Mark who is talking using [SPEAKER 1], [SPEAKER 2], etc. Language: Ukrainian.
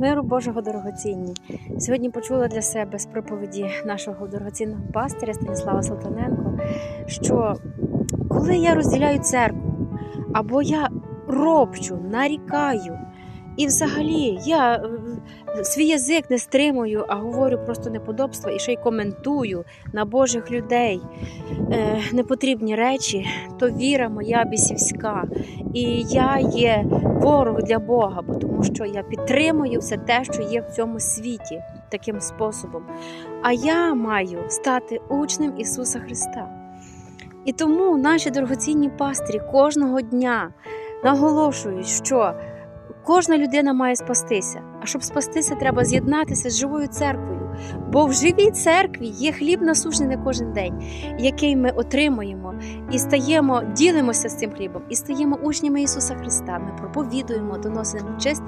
[SPEAKER 1] Миру Божого дорогоцінні. Сьогодні почула для себе з проповіді нашого дорогоцінного пастиря Станіслава Салтаненко, що коли я розділяю церкву, або я ропчу, нарікаю, і взагалі я е, свій язик не стримую, а говорю просто неподобства і ще й коментую на Божих людей е, непотрібні речі, то віра моя бісівська. І я є ворог для Бога, бо тому що я підтримую все те, що є в цьому світі таким способом. А я маю стати учнем Ісуса Христа. І тому наші дорогоцінні пастирі кожного дня наголошують, що кожна людина має спастися. А щоб спастися, треба з'єднатися з живою церквою. Бо в живій церкві є хліб насушний на кожен день, який ми отримуємо і стаємо, ділимося з цим хлібом, і стаємо учнями Ісуса Христа. Ми проповідуємо, доносимо чисте